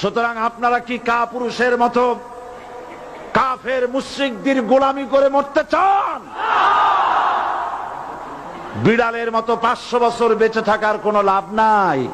সুতরাং আপনারা কি কা পুরুষের মতো কাফের মুশ্রিকদের গোলামি করে মরতে চান? বিড়ালের মতো পাঁচশো বছর বেঁচে থাকার কোনো লাভ নাই।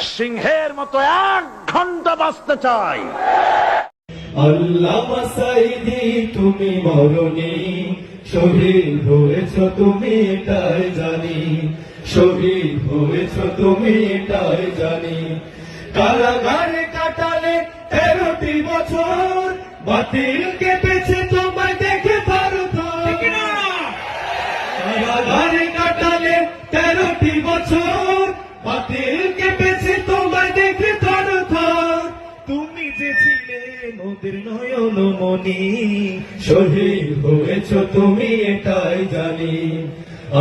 সিংহের মতো এক ঘণ্টা বাঁচতে চাই। তুমি শহীদ হয়েছ তুমি, এটাই জানি। শহীদ হয়েছ তুমি, এটাই জানি। কারাগারে কাটালে তেরোটি বছর। বাতিল কেটেছে তোমায় দেখে ভারত। কারাগারে কাটালে তেরোটি বছর। বাতিল কেটেছে তোমায় দেখে থর তুমি যে ছিলে নদীর নয়ন মনি শহীদ হয়েছ তুমি এটাই জানি।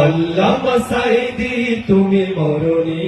আল্লাহ সাইদি তুমি মরণি।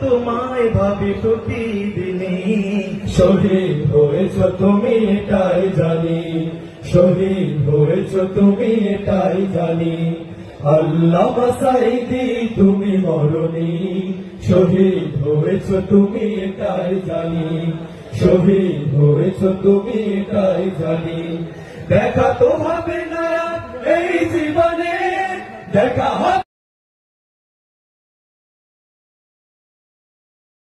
তোমায় ভাবি প্রতিদিনই। শহীদ হয়েছ তুমি এটাই জানি। শহীদ হয়েছ তুমি এটাই জানি। আল্লাহ সাইদি তুমি মরণি। শহীদ হয়েছ তুমি এটাই জানি। শহীদ হয়েছ তুমি এটাই জানি। দেখা তো হবে না এই জীবনে। দেখা হবে